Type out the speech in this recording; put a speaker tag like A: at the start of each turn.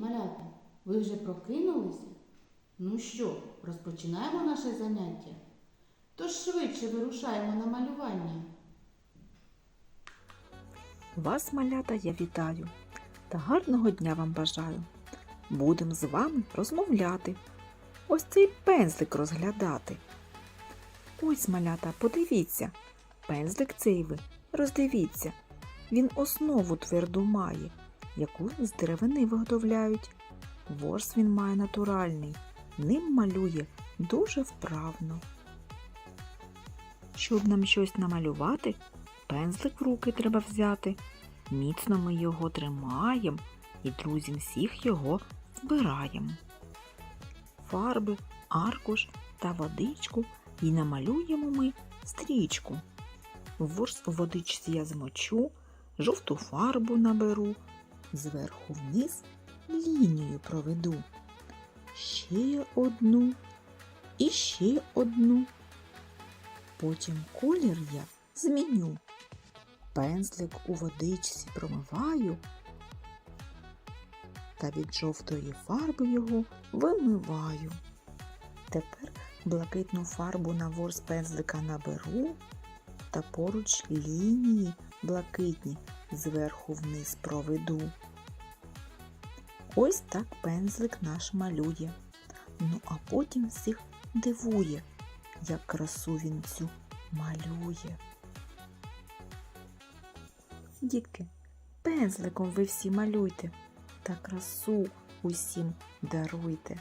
A: малята, ви вже прокинулися? Ну що, розпочинаємо наше заняття? Тож швидше вирушаємо на малювання.
B: Вас, малята, я вітаю та гарного дня вам бажаю. Будем з вами розмовляти. Ось цей пензлик розглядати. Ось, малята, подивіться. Пензлик цей ви роздивіться. Він основу тверду має, яку з деревини виготовляють. Ворс він має натуральний, ним малює дуже вправно. Щоб нам щось намалювати, пензлик в руки треба взяти. Міцно ми його тримаємо і друзям всіх його збираємо. Фарби, аркуш та водичку і намалюємо ми стрічку. Ворс у водичці я змочу, жовту фарбу наберу, зверху вниз лінію проведу. Ще одну і ще одну. Потім колір я зміню. Пензлик у водичці промиваю та від жовтої фарби його вимиваю. Тепер блакитну фарбу на ворс пензлика наберу та поруч лінії блакитні зверху вниз проведу. Ось так пензлик наш малює. Ну а потім всіх дивує, як красу він цю малює. Дітки, пензликом ви всі малюйте та красу усім даруйте.